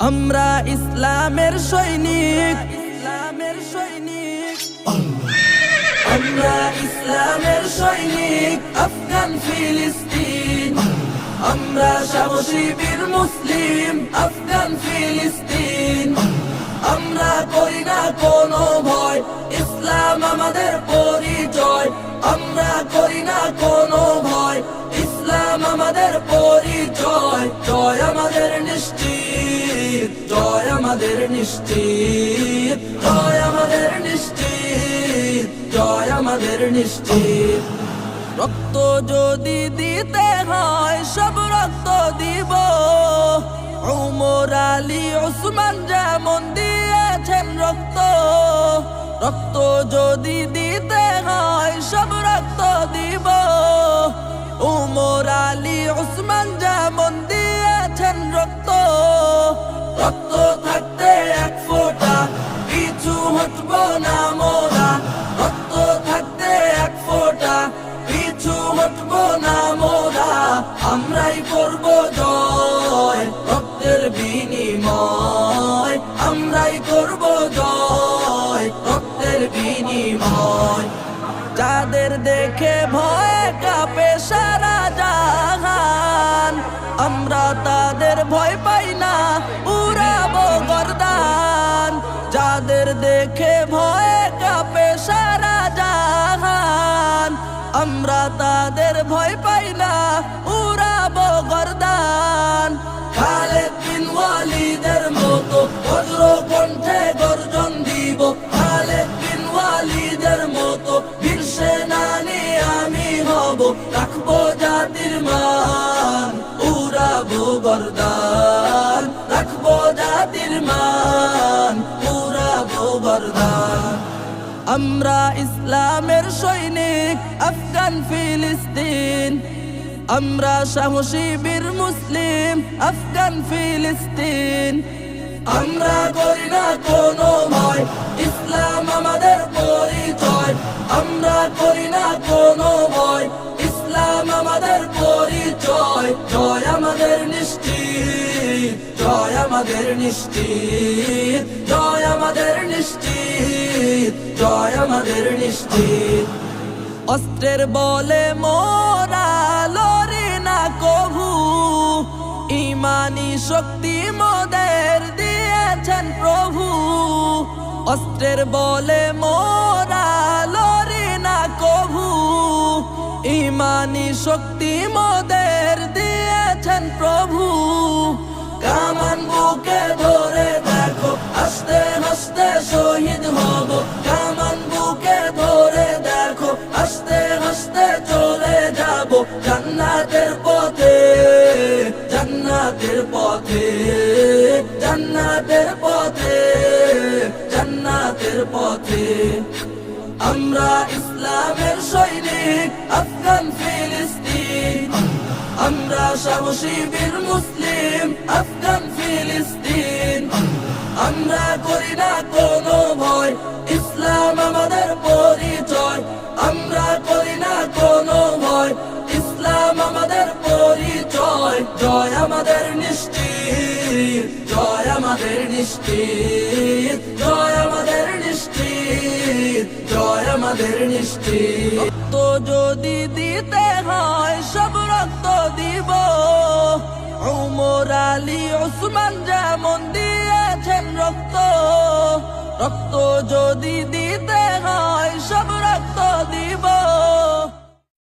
আমরা ইসলামের সৈনিক। ইসলামের সৈনিক। আমরা ইসলামের সৈনিক, আফগান, ফিলিস্তিন। আমরা সাহসী বীর মুসলিম, আফগান, ফিলিস্তিন। আমরা করি না কোনো ভয়, ইসলাম আমাদের পরিচয়। আমরা করি না কোনো আমাদের নিশ্চিত। জয় আমাদের নিশ্চিত। জয় আমাদের নিশ্চিত। রক্ত যদি দিতে হয়, সব রক্ত দিব। উমর আলী ওসমান যেমন দিয়েছেন রক্ত। রক্ত যদি না মোরা, আমরাই করব জয় রক্তের বিনিময়। আমরাই করব জয় রক্তের বিনিময়। যাদের দেখে ভয় কাঁপে সারা জাহান, আমরা তাদের ভয় পাই না, উড়াবো গরদান। যাদের দেখে ভয় আমরা তাদের ভয় পাই না, উড়াবো গরদান। খালেদ মতো ভদ্র কণ্ঠে গর্জন দিব। খালেদ মতো সেনানি আমি হব, রাখব জাতির মান। উড়াবো গরদান, রাখব জাতির মান। উড়াবো গরদান। আমরা ইসলামের সৈনিক, আফগান, ফিলিস্তিন। আমরা সাহসী বীর মুসলিম, আফগান, ফিলিস্তিন। আমরা করি না কোনো ভয়, ইসলাম আমাদের পরিচয়। আমরা করি না কোনো ভয়, ইসলাম আমাদের পরিচয়। জয় আমাদের নিশ্চিত, জয় আমাদের নিশ্চিত, জয় আমাদের নিশ্চিত। জয় আমাদের নিশ্চিত। অস্ত্রের বলে মোরা লড়ি না কভু, ইমানি শক্তি মোদের দিয়েছেন প্রভু। অস্ত্রের বলে মোরা লড়ি না কভু, ইমানি শক্তি মোদের জান্নাতের পথে জান্নাতের পথে জান্নাতের পথে জান্নাতের পথে। আমরা ইসলামের সৈনিক, আফগান, ফিলিস্তিন। আমরা সাহসী বীর মুসলিম, আফগান, ফিলিস্তিন। জয় আমাদের নিশ্চিত, জয় আমাদের নিশ্চিত, জয় আমাদের নিশ্চিত, জয় আমাদের নিশ্চিত। রক্ত যদি দিতে হয়, সব রক্ত দিব। উমর আলী ওসমান যেমন দিয়েছেন রক্ত রক্ত যদি